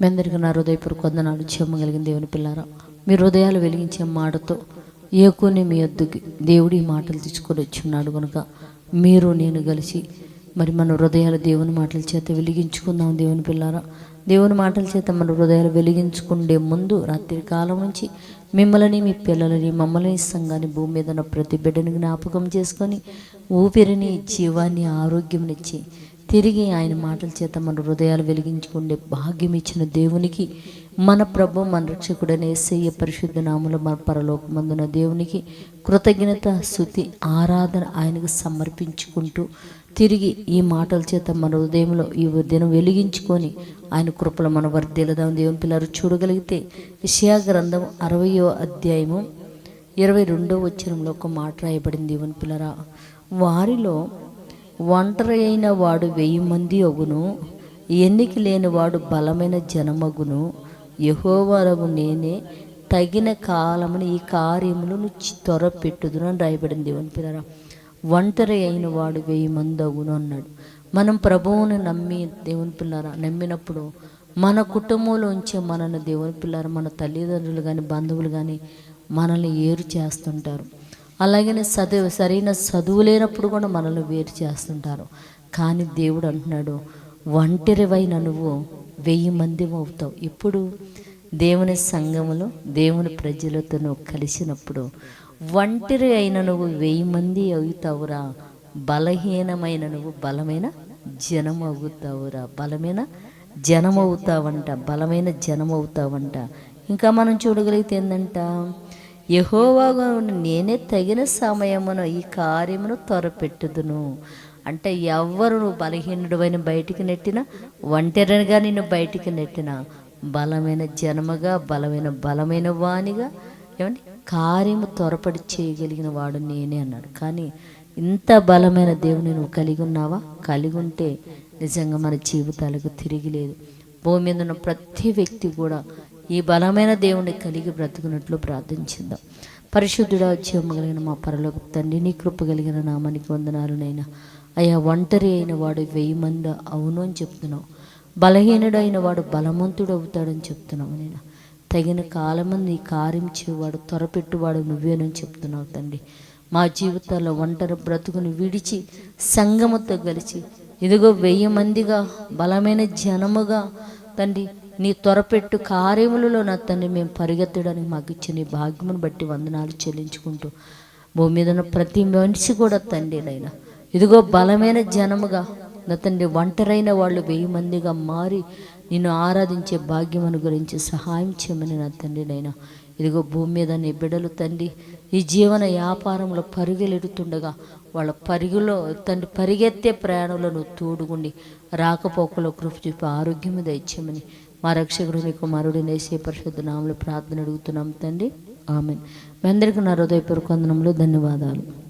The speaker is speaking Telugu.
మీ అందరికీ నా హృదయపూర్వక వందనాలు చెమ్మగలిగిన దేవుని పిల్లారా. మీ హృదయాలు వెలిగించే మాటతో ఏకుని మీ వద్దకి దేవుడి మాటలు తీసుకొని వచ్చున్నాడు కనుక మీరు నేను కలిసి మరి మన హృదయాలు దేవుని మాటల చేత వెలిగించుకుందాం దేవుని పిల్లారా. దేవుని మాటల చేత మన హృదయాలు వెలిగించుకుండే ముందు రాత్రి కాలం నుంచి మిమ్మల్ని మీ పిల్లలని మమ్మల్ని సంఘాన్ని భూమి మీద ఉన్న ప్రతి బిడ్డని జ్ఞాపకం చేసుకొని ఊపిరిని జీవాన్ని ఆరోగ్యంనిచ్చి తిరిగి ఆయన మాటల చేత మన హృదయాలు వెలిగించుకుండే భాగ్యం ఇచ్చిన దేవునికి మన ప్రభు మన రక్షకుడైన ఏసయ్య పరిశుద్ధ నామలో మన పరలోకమందున దేవునికి కృతజ్ఞత శుతి ఆరాధన ఆయనకు సమర్పించుకుంటూ తిరిగి ఈ మాటల చేత మన హృదయంలో ఈ దినం వెలిగించుకొని ఆయన కృపలో మన వర్ధిల్లుదాం దేవుని పిల్లలు చూడగలిగితే విషయా గ్రంథం అరవయో అధ్యాయము ఇరవై రెండో వచ్చినంలో ఒక మాట రాయబడింది. దేవుని పిల్లరా వారిలో ఒంటరి అయిన వాడు వెయ్యి మంది అగును ఎన్నిక లేని వాడు బలమైన జనమగును. యహోవరము నేనే తగిన కాలమున ఈ కార్యములను త్వరపెట్టుదును అని రాయబడింది దేవుని పిల్లరా. ఒంటరి అయిన వాడు వెయ్యి మంది అగును అన్నాడు. మనం ప్రభువుని నమ్మి దేవుని పిల్లరా నమ్మినప్పుడు మన కుటుంబంలోంచే మనల్ని దేవుని పిల్లరా మన తల్లిదండ్రులు కానీ బంధువులు కానీ మనల్ని ఏరు చేస్తుంటారు. అలాగనే చదువు సరైన చదువు లేనప్పుడు కూడా మనల్ని వేరు చేస్తుంటారు. కానీ దేవుడు అంటున్నాడు ఒంటరివైన నువ్వు వెయ్యి మంది అవుతావు ఇప్పుడు దేవుని సంఘములో దేవుని ప్రజలతో నువ్వు కలిసినప్పుడు ఒంటరి అయిన నువ్వు వెయ్యి మంది అవుతావురా. బలహీనమైన నువ్వు బలమైన జనం అవుతావురా. బలమైన జనం అవుతావంట బలమైన జనం అవుతావంట ఇంకా మనం చూడగలిగితే ఏంటంట యహోవాగును నేనే తగిన సమయమును ఈ కార్యమును త్వరపెట్టుదును అంటే ఎవ్వరు నువ్వు బలహీనుడువైన బయటికి నెట్టినా ఒంటరిగా నిన్ను బయటికి నెట్టిన బలమైన జనముగా బలమైన బలమైన వాణిగా ఏమండి? కార్యము త్వరపడి చేయగలిగిన వాడు నేనే అన్నాడు. కానీ ఇంత బలమైన దేవుని నువ్వు కలిగి ఉన్నావా? కలిగి ఉంటే నిజంగా మన జీవితాలకు తిరిగి లేదు. భూమి మీద ఉన్న ప్రతి వ్యక్తి కూడా ఈ బలమైన దేవుని కలిగి బ్రతుకున్నట్లు ప్రార్థించిందాం. పరిశుద్ధుడా జీవము కలిగిన మా పరలోక తండ్రి నీ కృప కలిగిన నామానికి వందనాలునైనా అయ్యా ఒంటరి అయిన వాడు వెయ్యి మంది అవును అని చెప్తున్నావు. బలహీనుడైన వాడు బలవంతుడు అవుతాడని చెప్తున్నావు నేను తగిన కాలమంది నీ కారించేవాడు త్వరపెట్టువాడు నువ్వేనని చెప్తున్నావు తండ్రి. మా జీవితాల్లో ఒంటరి బ్రతుకుని విడిచి సంగమతో కలిసి ఇదిగో వెయ్యి మందిగా బలమైన జనముగా తండ్రి నీ త్వరపెట్టు కార్యములలో నా తండ్రి మేము పరిగెత్తడానికి మాకు ఇచ్చిన ఈ భాగ్యమును బట్టి వందనాలు చెల్లించుకుంటూ భూమి మీద ఉన్న ప్రతి మనిషి కూడా తండ్రి నైనా. ఇదిగో బలమైన జనముగా నా తండ్రి ఒంటరైన వాళ్ళు వెయ్యి మందిగా మారి నిన్ను ఆరాధించే భాగ్యమును గురించి సహాయం చేయమని నా తండ్రి నైనా. ఇదిగో భూమి మీద నీ బిడ్డలు తండ్రి ఈ జీవన వ్యాపారంలో పరుగులెడుతుండగా వాళ్ళ పరుగులో తండ్రి పరిగెత్తే ప్రయాణంలో నువ్వు తోడుగుండి రాకపోకలో కృప చూపి ఆరోగ్యం దయచేయమని మా రక్షకుడు నీ కుమారుడు నేసే పరిశుద్ధ నామలు ప్రార్థన అడుగుతున్నాం తండ్రి. ఆమె మీ అందరికీ నా హృదయపూర్వక ధన్యవాదాలు.